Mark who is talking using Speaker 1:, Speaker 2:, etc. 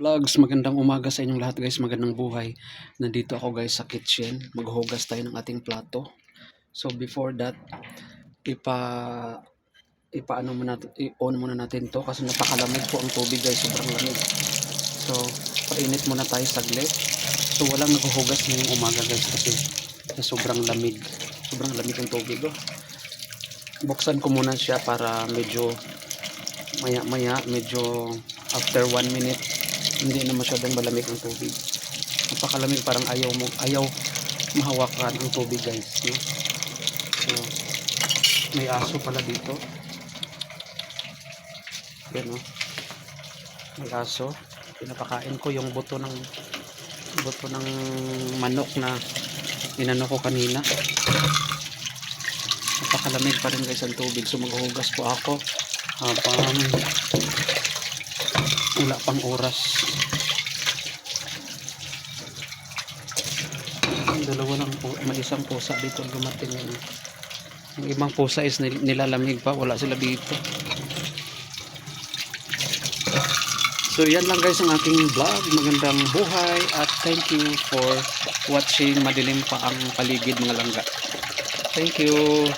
Speaker 1: Vlogs, magandang umaga sa inyong lahat guys, magandang buhay. Nandito ako guys sa kitchen, maghuhugas tayo ng ating plato. So before that, ipa ipaano muna i-on muna natin to kasi napakalamig po ang tubig guys, sobrang lamig. So, painit muna tayo saglit. So walang naghuhugas ngayong umaga guys kasi sa sobrang lamig. Sobrang lamig ang tubig oh. Buksan ko muna siya para medyo maya maya medyo after 1 minute hindi na masyadong malamig ang tubig. Napakalamig parang ayaw mo ayaw mahawakan ang tubig guys no? so may aso pala dito. Yan no? May aso. Pinapakain ko yung buto ng buto ng manok na inano ko kanina. Napakalamig pa rin guys ang tubig. So maghuhugas po ako habang wala pang oras. Dalawa lang po may isang pusa dito dumating yun yung ibang pusa is nil- nilalamig pa wala sila dito. So yan lang guys ang aking vlog. Magandang buhay at thank you for watching. Madilim pa ang paligid mga langga. Thank you